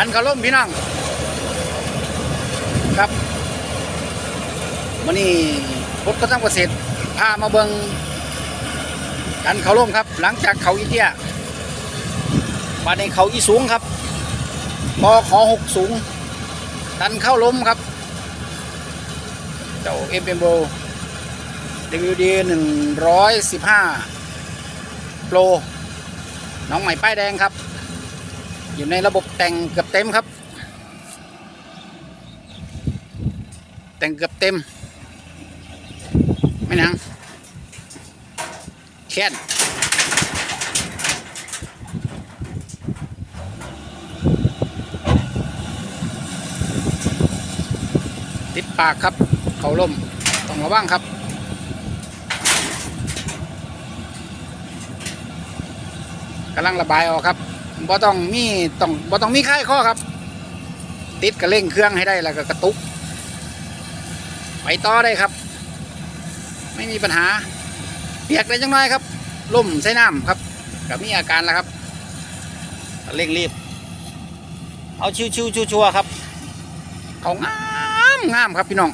ดันเขาล่มพี่น้องครับวันนี้พบกระทั่งเกษตรพามาเบิงดันเขาล่มครับ หลังจากเขาอีเตียมาในเขาอีสูงครับบอขอหกสูงดันเข้าล้มครับ เจ้าเอ็มเอ็มโบ WD หนึ่งร้อยสิบห้าโปรน้องใหม่ป้ายแดงครับ อยู่ในระบบแต่งเกือบเต็มครับ แต่งเกือบเต็ม ไม่นังแค่นติดปากครับ เขาล่มต้องระวังครับกำลังระบายออกครับ บ่ต้องมีต้องบ่ต้องมีค่ายข้อครับ ติดกระเร่งเครื่องให้ได้แล้วก็กระตุก ไปต่อได้ครับ ไม่มีปัญหา เปียกได้จังน้อยครับล่มใส่น้ำครับกับมีอาการแล้วครับเร่งรีบ เอาชิวชิวชัวชัวร์ๆครับ เขางามงามครับพี่น้อง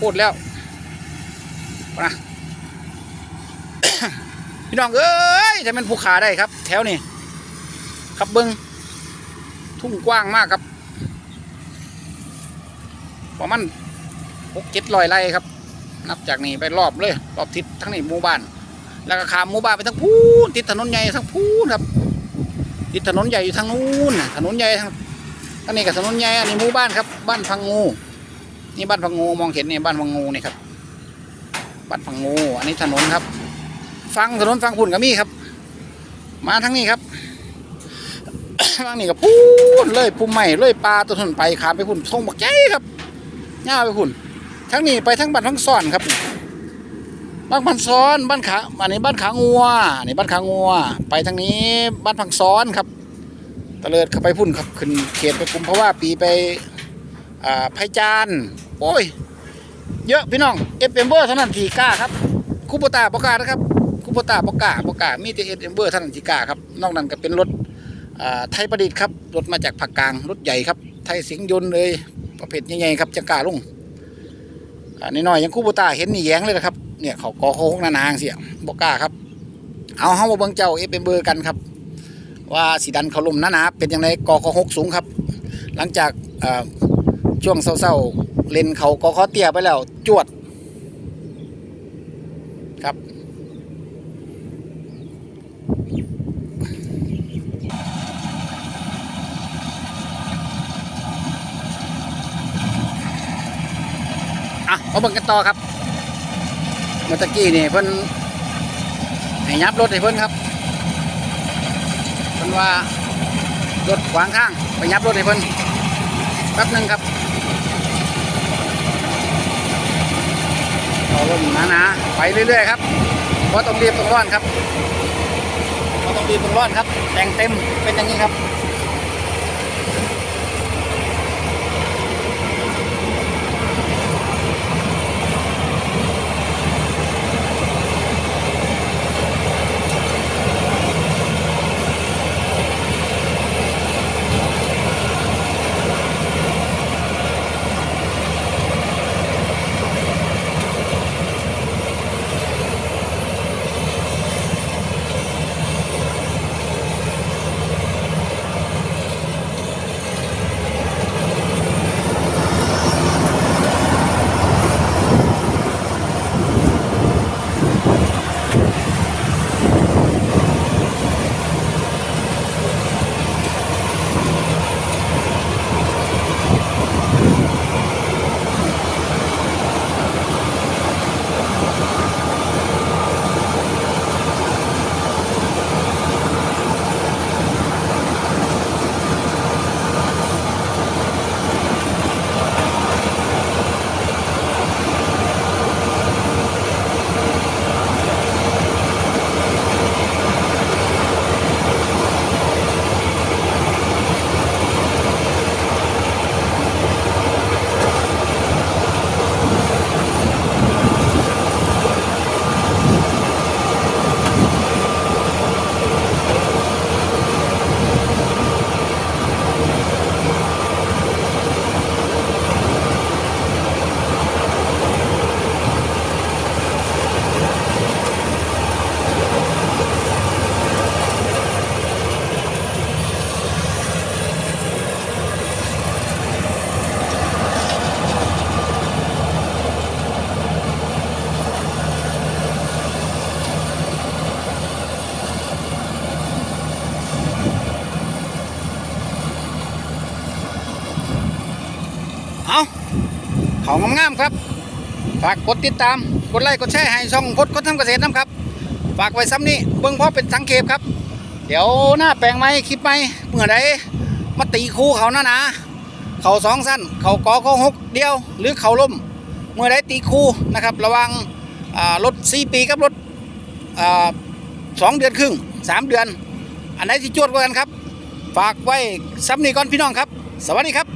พูดแล้วนะพี่น้องเอ้ยถ้ามันภูขาได้ครับ แถวนี้ ครับเบิงทุ่งกว้างมากครับประมาณหกเจ็ดร้อยไร่ครับ นับจากนี้ไปรอบเลย รอบทิศทั้งนี้หมู่บ้าน แล้วก็ขามหมู่บ้านไปทั้งพูนติดถนนใหญ่ทั้งพูนครับ ติดถนนใหญ่อยู่ทางนู้นถนนใหญ่ทางอันนี้กับถนนใหญ่อันนี้หมู่บ้านครับ บ้านพังงู นี่บ้านพังงูมองเห็นนี่บ้านพังงูนี่ครับบ้านพังงู อันนี้ถนนครับ ฟังถนนฟังพุ่นก็มีครับ มาทั้งนี้ครับ ทางนี้ก็พูนเลยพุ่มใหม่เลยปลาตัวทนไปขามไปพุ่นทงบักใจครับย่าไปพุ่นทั้งนี้ไปทั้งบ้านทั้งซ่อนครับบ้านพันซ้อนบ้านขาอันนี้บ้านขางัวนนี้บ้านขางัว ไปทางนี้บ้านพังซ้อนครับตะเลิดเข้าไปพุ่นครับขึ้นเขตไปกุมเพราะว่าปีไปอ่าไพจานโอ้ย เยอะพี่น้องเอฟเอ็มเบอร์เท่านั้นทีกล้าครับคูโบตาบกานะครับคูโบตาบกล้าบกามีแต่เอฟเอ็มเบอร์เท่านั้นทีกล้าครับนอกนั้นก็เป็นรถ ไทยประดิษฐ์ครับรถมาจากภาคกลางรถใหญ่ครับ ไทยสิงยนต์เลยประเภทใหญ่ๆครับจะกล้าลงอ่าน้อยๆยังคูโบตาเห็นนี่แย้งเลยนะครับเนี่ยเขากอโค้งหนานางเสียบกล้าครับ เอาเฮามาเบิ่งเจ้าเอฟเอ็มเบอร์กันครับ ว่าสีดันเขาลมหนาๆเป็นยังไงกอโคหกสูงครับ หลังจากช่วงเศร้าๆเลนเขากอคอเตี้ยไปแล้วจวดครับ อะมาเบิ่งกันต่อครับเมื่อตะกี้นี่เพิ่นให้ยับรถให้เพิ่นครับเพิ่นว่ารถขวางข้างไปยับรถให้เพิ่นแป๊บหนึงครับต่อลมหนาๆไปเรื่อยๆครับเพราะต้องรีบต้องร้อนครับเพราะต้องรีบต้องร้อนครับแต่งเต็มเป็นอย่างนี้ครับ เขางามๆครับ ฝากกดติดตาม กดไลค์ กดแชร์ให้ช่องพดคนทำเกษตรน้ำครับ ฝากไว้ซ้ำนี้เบิ่งเพราะเป็นสังเกตครับ เดี๋ยวหน้าแปลงไหมคลิปไหมเมื่อใดมาตีคู่เขาหน้านาเขาสองสั้น เขากอเขาหกเดียว หรือเขาล่ม เมื่อใดตีคู่นะครับ ระวังรถสี่ปีกับรถสองเดือนครึ่งสามเดือน อันไหนที่จวดกว่ากันครับ ฝากไว้ซ้ำนี้ก่อนพี่น้องครับ สวัสดีครับ